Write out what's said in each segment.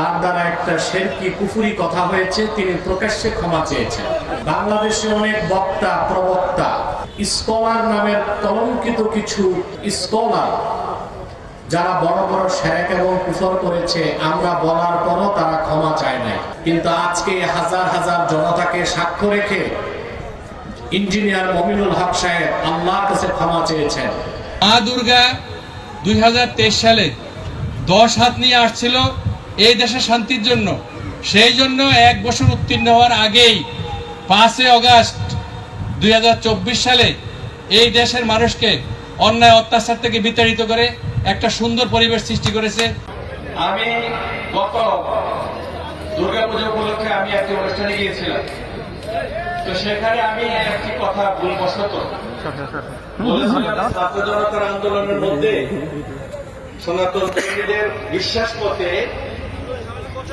তার দ্বারা একটা শেরকি কুফুরি কথা হয়েছে, তিনি প্রকাশ্যে ক্ষমা চেয়েছেন। বাংলাদেশে অনেক বক্তা, প্রবক্তা, স্কলার নামের কলঙ্কিত কিছু স্কলার, যারা বড় বড় শেরেক এবং কুফর করেছে, আমরা বলার পরও তারা ক্ষমা চায় নাই। কিন্তু আজকে হাজার হাজার জনতাকে সাক্ষ্য রেখে ইঞ্জিনিয়ার মমিনুল হক সাহেব আল্লাহর কাছে ক্ষমা চেয়েছেন। মা দুর্গা দুই হাজার তেইশ সালে দশ হাত নিয়ে আসছিল এই দেশের শান্তির জন্য। সেই জন্য এক বছর উত্তীর্ণ হওয়ার আগেই পাঁচই অগাস্ট দুই হাজার চব্বিশ সালে এই দেশের মানুষকে অন্যায় অত্যাচার থেকে বিতাড়িত করে একটা সুন্দর পরিবেশ সৃষ্টি করেছে। আমি গত দুর্গাপূজা উপলক্ষে আমি একটি অনুষ্ঠানে গিয়েছিলাম। তো সেখানে আমি একটি কথা ভুলবশত ছাত্র জনতার আন্দোলনের মধ্যে সনাতন বিশ্বাস মতে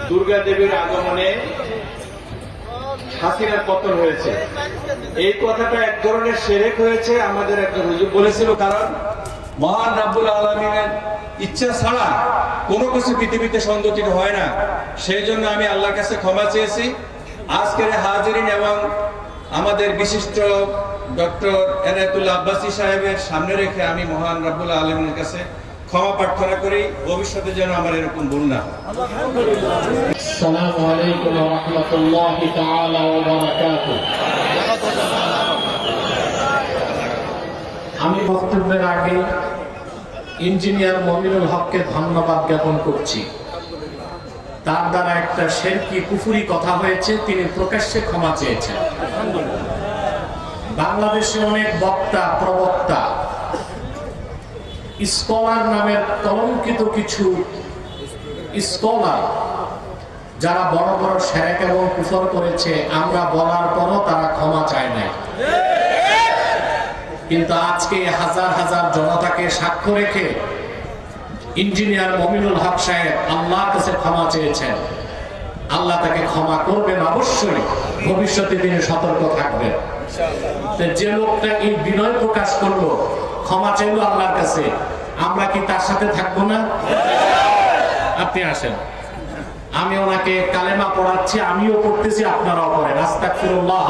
দুর্গা দেবীর আগমনে হাসিনার পতন হয়েছে। এই কথাটা এক ধরনের সেরেক হয়েছে, আমাদের একজন হুজুর বলেছিল, কারণ মহান রাব্বুল আলমিনের ইচ্ছা ছাড়া কোনো কিছু পৃথিবীতে সংগঠিত হয় না। সেই জন্য আমি আল্লাহর কাছে ক্ষমা চেয়েছি। আজকের হাজিরিন এবং আমাদের বিশিষ্ট ডক্টর এনায়তুল্লাহ আব্বাসী সাহেবের সামনে রেখে আমি মহান রাব্বুল আলমিনের কাছে ক্ষমা প্রার্থনা করি, ভবিষ্যতে যেন আমার এরকম ভুল না আমি বক্তব্যের আগে ইঞ্জিনিয়ার মমিনুল হককে ধন্যবাদ জ্ঞাপন করছি। তার দ্বারা একটা শেরকি কুফুরি কথা হয়েছে, তিনি প্রকাশ্যে ক্ষমা চেয়েছেন। বাংলাদেশে অনেক বক্তা, প্রবক্তা স্কলার নামের কলঙ্কিত কিছু স্কলার যারা বড় বড় শেরেক এবং কুফর করেছে, আমরা বলার পরও তারা ক্ষমা চায় নাই। কিন্তু আজকে হাজার হাজার জনতাকে সাক্ষ্য রেখে ইঞ্জিনিয়ার মমিনুল হক সাহেব আল্লাহর কাছে ক্ষমা চেয়েছেন। আল্লাহ তাকে ক্ষমা করবেন অবশ্যই, ভবিষ্যতে তিনি সতর্ক থাকবেন। যে লোকটা এই বিনয় প্রকাশ করল ক্ষমা চাইলো আল্লাহর কাছে। আমরা কি তার সাথে থাকব না? আপনি আসেন। আমি ওনাকে কালেমা পড়াচ্ছি আমিও পড়তেছি আপনারাও পড়েন। আস্তাগফিরুল্লাহ।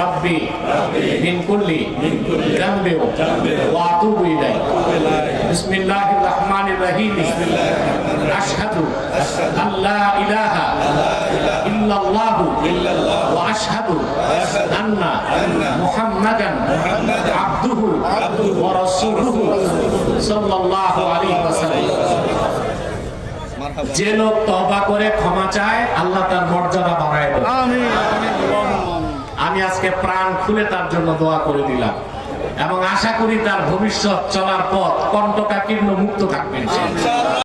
রাব্বি মিন কুল্লি যামবি ওয়া আতুবু ইলাইহি। বিসমিল্লাহির রহমানির রহিম। আশহাদু আল্লা ইলাহা ইল্লাল্লাহু ওয়া আশহাদু আন্না মুহাম্মাদান আবদুহু ওয়া রাসূলুহু সাল্লাল্লাহু আলাইহি ওয়াসাল্লাম। যে লোক তবা করে ক্ষমা চায় আল্লাহ তার মর্যাদা বাড়ায় আমি আজকে প্রাণ খুলে তার জন্য দোয়া করে দিলাম। এবং আশা করি তার ভবিষ্যৎ চলার পথ কণ্ঠকাকীর্ণ মুক্ত থাকবেন।